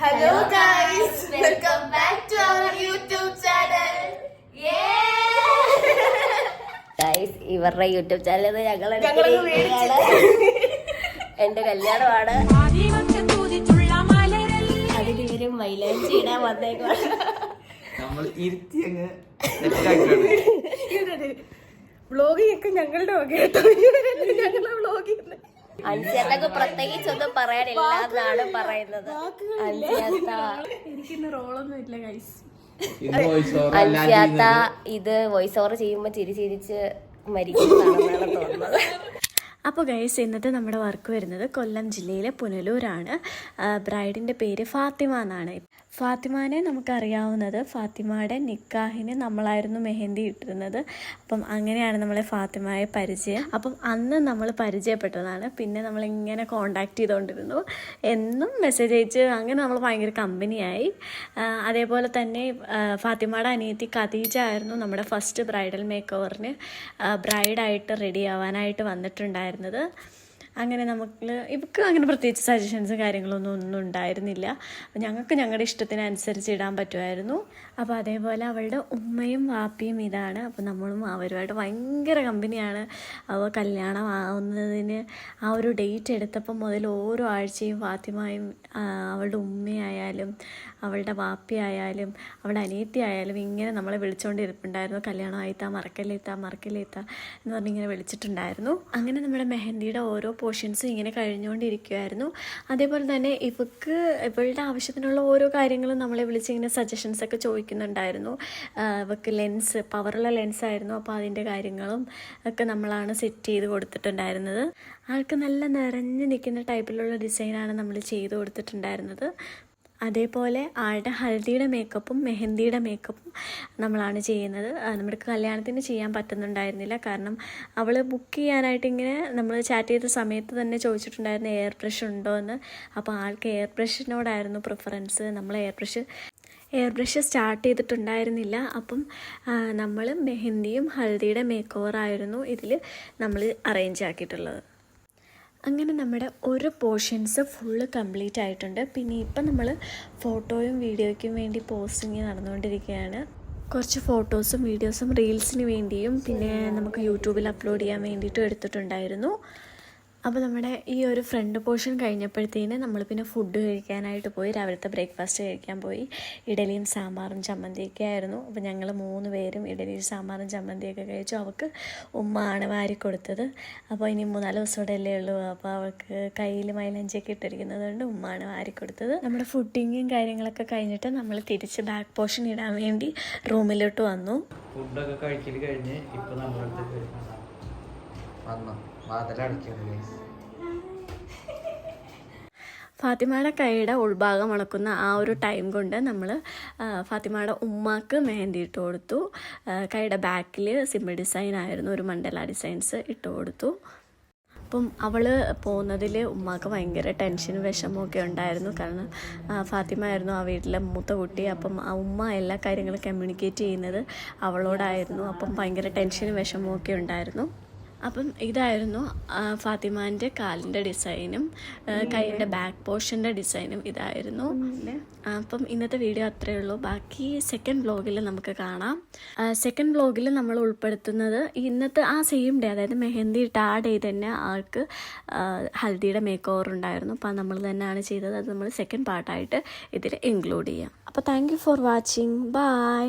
Hello guys welcome back to our YouTube channel guys ഇവരുടെ YouTube channel ഞങ്ങൾ. എന്റെ കല്യാണമാണ്. അതിലിവര് മൈലാഞ്ചി ഇടാൻ വന്നേക്കാണ് നമ്മൾ ഇരുത്തി അങ്ങ് വ്ളോഗിങ് ഒക്കെ ഞങ്ങളുടെ വക കേട്ടോ ഞങ്ങളെ വ്ളോഗ് അഞ്ചിയത്തൊക്കെ പ്രത്യേകിച്ച് ഒന്നും പറയാനില്ല എന്നാണ് പറയുന്നത്. എനിക്കിന്ന് റോളൊന്നും ഇല്ല ഗൈസ് ഇത് വോയിസ് ഓവർ ചെയ്യുമ്പോ ചിരി ചിരിച്ച് തോന്നുന്നത്. അപ്പോൾ ഗൈസ് ഇന്നത്തെ നമ്മുടെ വർക്ക് വരുന്നത് കൊല്ലം ജില്ലയിലെ പുനലൂരാണ്. ബ്രൈഡിന്റെ പേര് ഫാത്തിമ എന്നാണ്. ഫാത്തിമാനെ നമുക്കറിയാവുന്നത് ഫാത്തിമയുടെ നിക്കാഹിന് നമ്മളായിരുന്നു മെഹന്തി ഇട്ടിരുന്നത്. അപ്പം അങ്ങനെയാണ് നമ്മളെ ഫാത്തിമയെ പരിചയം. അപ്പം അന്ന് നമ്മൾ പരിചയപ്പെട്ടതാണ്. പിന്നെ നമ്മളിങ്ങനെ കോണ്ടാക്ട് ചെയ്തുകൊണ്ടിരുന്നു എന്നും മെസ്സേജ് അയച്ച് അങ്ങനെ നമ്മൾ ഭയങ്കര കമ്പനിയായി അതേപോലെ തന്നെ ഫാത്തിമയുടെ അനിയത്തി ഖദീജ ആയിരുന്നു നമ്മുടെ ഫസ്റ്റ് ബ്രൈഡൽ മേക്ക് ഓവറിന് ബ്രൈഡായിട്ട് റെഡി ആവാനായിട്ട് വന്നിട്ടുണ്ടായിരുന്നത്. അങ്ങനെ നമുക്ക് ഇവർക്ക് അങ്ങനെ പ്രത്യേകിച്ച് സജഷൻസ് കാര്യങ്ങളൊന്നും ഒന്നും ഉണ്ടായിരുന്നില്ല. ഞങ്ങൾക്ക് ഞങ്ങളുടെ ഇഷ്ടത്തിനനുസരിച്ച് ഇടാൻ പറ്റുമായിരുന്നു. അപ്പോൾ അതേപോലെ അവളുടെ ഉമ്മയും വാപ്പിയും ഇതാണ്. അപ്പോൾ നമ്മളും അവരുമായിട്ട് ഭയങ്കര കമ്പനിയാണ് അവ കല്യാണം ആവുന്നതിന് ആ ഒരു ഡേറ്റ് എടുത്തപ്പം മുതൽ ഓരോ ആഴ്ചയും ഫാത്തിമായും അവളുടെ ഉമ്മയായാലും അവളുടെ വാപ്പിയായാലും അവളുടെ അനിയത്തി ആയാലും ഇങ്ങനെ നമ്മളെ വിളിച്ചുകൊണ്ടിരിപ്പുണ്ടായിരുന്നു കല്യാണം ആയിത്താ മറക്കല്ലേത്താ മറക്കല്ലേത്താ എന്ന് പറഞ്ഞിങ്ങനെ വിളിച്ചിട്ടുണ്ടായിരുന്നു. അങ്ങനെ നമ്മുടെ മെഹന്തിയുടെ ഓരോ പോർഷൻസും ഇങ്ങനെ കഴിഞ്ഞുകൊണ്ടിരിക്കുമായിരുന്നു അതേപോലെ തന്നെ ഇവക്ക് ഇവളുടെ ആവശ്യത്തിനുള്ള ഓരോ കാര്യങ്ങളും നമ്മളെ വിളിച്ച് ഇങ്ങനെ സജഷൻസ് ഒക്കെ ചോദിക്കുന്നുണ്ടായിരുന്നു. ഇവക്ക് ലെൻസ് പവറുള്ള ലെൻസ് ആയിരുന്നു. അപ്പോൾ അതിന്റെ കാര്യങ്ങളും ഒക്കെ നമ്മളാണ് സെറ്റ് ചെയ്ത് കൊടുത്തിട്ടുണ്ടായിരുന്നത്. ആൾക്ക് നല്ല നിറഞ്ഞു നിൽക്കുന്ന ടൈപ്പിലുള്ള ഡിസൈനാണ് നമ്മൾ ചെയ്ത് കൊടുത്തിട്ടുണ്ടായിരുന്നത്. അതേപോലെ ആളുടെ ഹൽദിയുടെ മേക്കപ്പും മെഹന്തിയുടെ മേക്കപ്പും നമ്മളാണ് ചെയ്യുന്നത്. നമ്മുടെ കല്യാണത്തിന് ചെയ്യാൻ പറ്റുന്നുണ്ടായിരുന്നില്ല. കാരണം അവൾ ബുക്ക് ചെയ്യാനായിട്ട് ഇങ്ങനെ നമ്മൾ ചാറ്റ് ചെയ്ത സമയത്ത് തന്നെ ചോദിച്ചിട്ടുണ്ടായിരുന്നു എയർ ബ്രഷ് ഉണ്ടോ? എന്ന്. അപ്പോൾ ആൾക്ക് എയർ ബ്രഷിനോടായിരുന്നു പ്രിഫറൻസ് നമ്മൾ air brush air brush start ചെയ്തിട്ടുണ്ടായിരുന്നില്ല. അപ്പം നമ്മൾ മെഹന്തിയും ഹൽദിയുടെ മേക്ക് ഓവറായിരുന്നു ഇതിൽ നമ്മൾ അറേഞ്ച് ആക്കിയിട്ടുള്ളത്. അങ്ങനെ നമ്മുടെ ഒരു പോർഷൻസ് ഫുള്ള് കംപ്ലീറ്റ് ആയിട്ടുണ്ട്. പിന്നെ ഇപ്പം നമ്മൾ ഫോട്ടോയും വീഡിയോയ്ക്കും വേണ്ടി പോസ്റ്റിങ് നടന്നുകൊണ്ടിരിക്കുകയാണ്. കുറച്ച് ഫോട്ടോസും വീഡിയോസും റീൽസിന് വേണ്ടിയും പിന്നെ നമുക്ക് യൂട്യൂബിൽ അപ്ലോഡ് ചെയ്യാൻ വേണ്ടിയിട്ടും എടുത്തിട്ടുണ്ടായിരുന്നു. അപ്പോൾ നമ്മുടെ ഈ ഒരു ഫ്രണ്ട് പോർഷൻ കഴിഞ്ഞപ്പോഴത്തേന് നമ്മൾ പിന്നെ ഫുഡ് കഴിക്കാനായിട്ട് പോയി. രാവിലത്തെ ബ്രേക്ക്ഫാസ്റ്റ് കഴിക്കാൻ പോയി. ഇഡലിയും സാമ്പാറും ചമ്മന്തിയൊക്കെ ആയിരുന്നു. അപ്പോൾ ഞങ്ങൾ മൂന്ന് പേരും ഇഡലിയും സാമ്പാറും ചമ്മന്തിയൊക്കെ കഴിച്ചു. അവൾക്ക് ഉമ്മ ആണ് വാരി കൊടുത്തത്. അപ്പോൾ ഇനി മൂന്നാൽ ദിവസം കൂടെ അല്ലേ ഉള്ളൂ. അപ്പോൾ അവൾക്ക് കയ്യിൽ മൈലഞ്ചൊക്കെ ഇട്ടിരിക്കുന്നത് കൊണ്ട് ഉമ്മാണ് വാരി കൊടുത്തത്. നമ്മുടെ ഫുഡിങ്ങും കാര്യങ്ങളൊക്കെ കഴിഞ്ഞിട്ട് നമ്മൾ തിരിച്ച് ബാക്ക് പോർഷൻ ഇടാൻ വേണ്ടി റൂമിലോട്ട് വന്നു. ഫുഡൊക്കെ കഴിക്കൽ കഴിഞ്ഞ് ഇപ്പൊ നമ്മളടുത്ത് വരുന്നതാണ് വന്നു? ഫാത്തിമയുടെ കൈയുടെ ഉൾഭാഗം ഉണക്കുന്ന ആ ഒരു ടൈം കൊണ്ട് നമ്മൾ ഫാത്തിമയുടെ ഉമ്മാക്ക് മെഹന്തി ഇട്ട് കൊടുത്തു. കൈയുടെ ബാക്കിൽ സിമ്പിൾ ഡിസൈൻ ആയിരുന്നു. ഒരു മണ്ഡല ഡിസൈൻസ് ഇട്ട് കൊടുത്തു. അപ്പം അവൾ പോകുന്നതിൽ ഉമ്മാക്ക് ഭയങ്കര ടെൻഷനും വിഷമമൊക്കെ ഉണ്ടായിരുന്നു. കാരണം ഫാത്തിമ ആയിരുന്നു ആ വീട്ടിലെ മൂത്ത കുട്ടി. അപ്പം ആ ഉമ്മ എല്ലാ കാര്യങ്ങളും കമ്മ്യൂണിക്കേറ്റ് ചെയ്യുന്നത് അവളോടായിരുന്നു. അപ്പം ഭയങ്കര ടെൻഷനും വിഷമമൊക്കെ ഉണ്ടായിരുന്നു. അപ്പം ഇതായിരുന്നു ഫാത്തിമാന്റെ കാലിന്റെ ഡിസൈനും കൈയിന്റെ ബാക്ക് പോർഷന്റെ ഡിസൈനും ഇതായിരുന്നു. അപ്പം ഇന്നത്തെ വീഡിയോ അത്രയേ ഉള്ളൂ. ബാക്കി സെക്കൻഡ് ബ്ലോഗിൽ നമുക്ക് കാണാം. സെക്കൻഡ് ബ്ലോഗിൽ നമ്മൾ ഉൾപ്പെടുത്തുന്നത് ഇന്നത്തെ ആ സെയിം ഡേ അതായത് മെഹന്തി ഇട്ട ആ ഡേ തന്നെ ആൾക്ക് ഹൽദിയുടെ മേക്ക് ഓവർ ഉണ്ടായിരുന്നു. അപ്പം നമ്മൾ തന്നെയാണ് ചെയ്തത്. അത് നമ്മൾ സെക്കൻഡ് പാർട്ടായിട്ട് ഇതിൽ ഇൻക്ലൂഡ് ചെയ്യാം. അപ്പോൾ thank you for watching bye